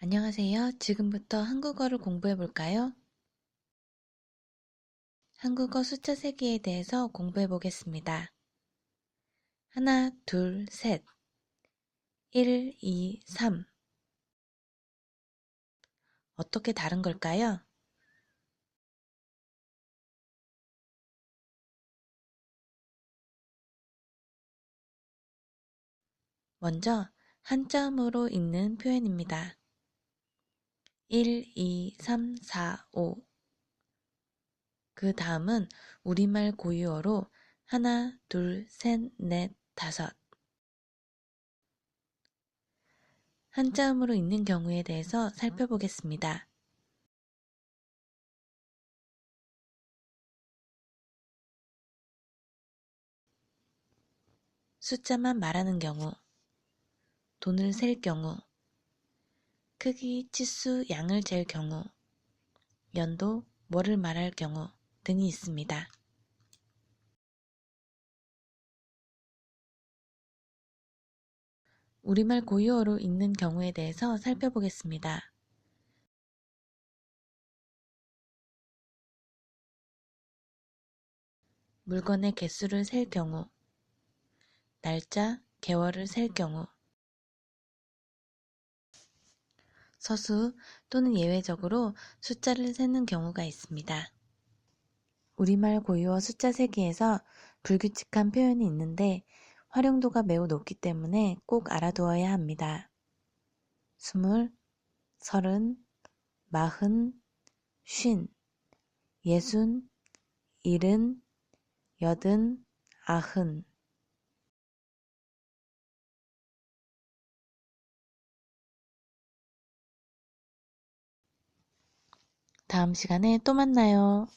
안녕하세요. 지금부터 한국어를 공부해 볼까요? 한국어 숫자 세기에 대해서 공부해 보겠습니다. 하나, 둘, 셋. 1, 2, 3. 어떻게 다른 걸까요? 먼저 한자음으로 읽는 표현입니다. 1, 2, 3, 4, 5. 그 다음은 우리말 고유어로 하나, 둘, 셋, 넷, 다섯. 한자음으로 읽는 경우에 대해서 살펴보겠습니다. 숫자만 말하는 경우, 돈을 셀 경우, 크기, 치수, 양을 잴 경우, 연도, 뭐를 말할 경우 등이 있습니다. 우리말 고유어로 읽는 경우에 대해서 살펴보겠습니다. 물건의 개수를 셀 경우, 날짜, 개월을 셀 경우, 서수 또는 예외적으로 숫자를 세는 경우가 있습니다. 우리말 고유어 숫자 세기에서 불규칙한 표현이 있는데 활용도가 매우 높기 때문에 꼭 알아두어야 합니다. 스물, 서른, 마흔, 쉰, 예순, 일흔, 여든, 아흔. 다음 시간에 또 만나요.